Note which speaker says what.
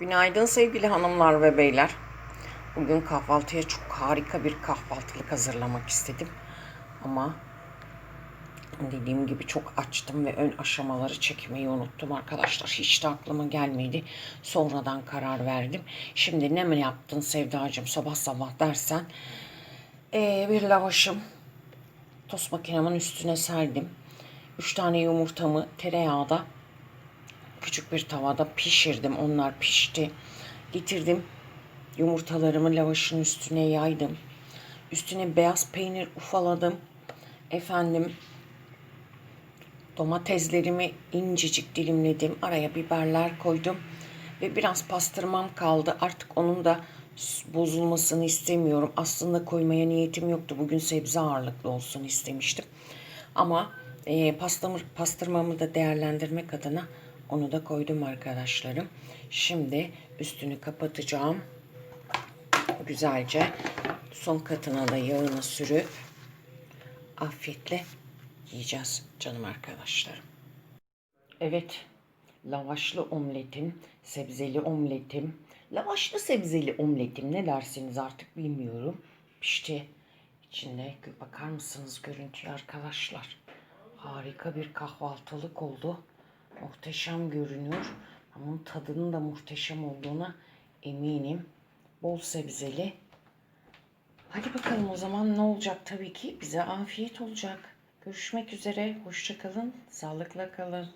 Speaker 1: Günaydın sevgili hanımlar ve beyler. Bugün kahvaltıya çok harika bir kahvaltılık hazırlamak istedim. Ama dediğim gibi çok açtım ve ön aşamaları çekmeyi unuttum arkadaşlar. Hiç de aklıma gelmedi. Sonradan karar verdim. Şimdi ne mi yaptın Sevdacığım sabah sabah dersen. Ee, bir lavaşım tost makinemin üstüne serdim. 3 tane yumurtamı tereyağda küçük bir tavada pişirdim. Onlar pişti. Getirdim. Yumurtalarımı lavaşın üstüne yaydım. Üstüne beyaz peynir ufaladım. Efendim domateslerimi incecik dilimledim. Araya biberler koydum. Ve biraz pastırmam kaldı. Artık onun da bozulmasını istemiyorum. Aslında koymaya niyetim yoktu. Bugün sebze ağırlıklı olsun istemiştim. Ama e, pastırmamı, da değerlendirmek adına onu da koydum arkadaşlarım. Şimdi üstünü kapatacağım. Güzelce son katına da yağını sürüp afiyetle yiyeceğiz canım arkadaşlarım. Evet, lavaşlı omletim, sebzeli omletim, lavaşlı sebzeli omletim ne dersiniz artık bilmiyorum. Pişti. İçinde bakar mısınız görüntüye arkadaşlar? Harika bir kahvaltılık oldu. Muhteşem görünüyor. Ama tadının da muhteşem olduğuna eminim. Bol sebzeli. Hadi bakalım o zaman ne olacak tabii ki bize afiyet olacak. Görüşmek üzere. Hoşça kalın. Sağlıkla kalın.